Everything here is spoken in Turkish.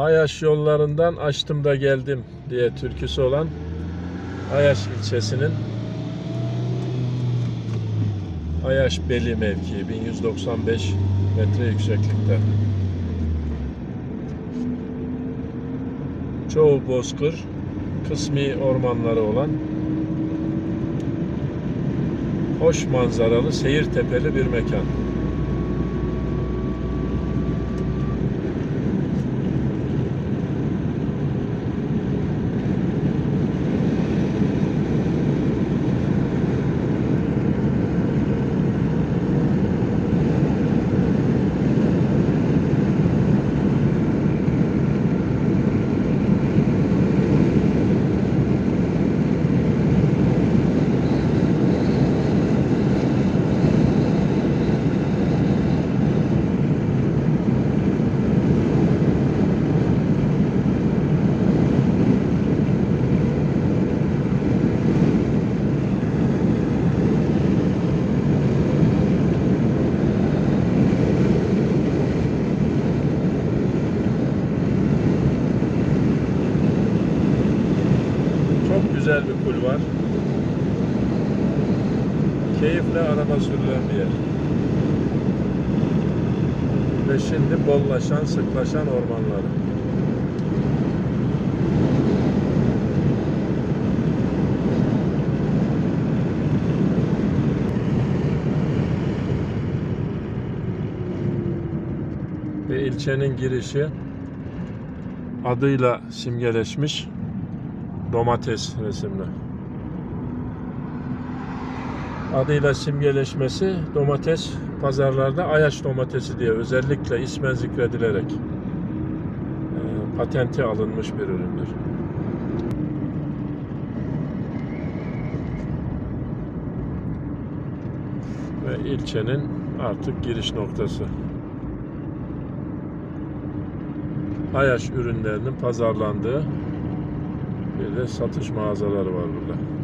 Ayaş yollarından açtım da geldim diye türküsü olan Ayaş ilçesinin Ayaş Beli mevkii 1195 metre yükseklikte. Çoğu bozkır, kısmi ormanları olan hoş manzaralı, seyir tepeli bir mekan. Güzel bir kul var. Keyifle araba sürülen bir yer. Ve şimdi bollaşan, sıklaşan ormanları. Ve ilçenin girişi adıyla simgeleşmiş domates resimli. Adıyla simgeleşmesi domates pazarlarda Ayaş domatesi diye özellikle ismen zikredilerek e, patenti alınmış bir üründür. Ve ilçenin artık giriş noktası. Ayaş ürünlerinin pazarlandığı bir de satış mağazaları var burada.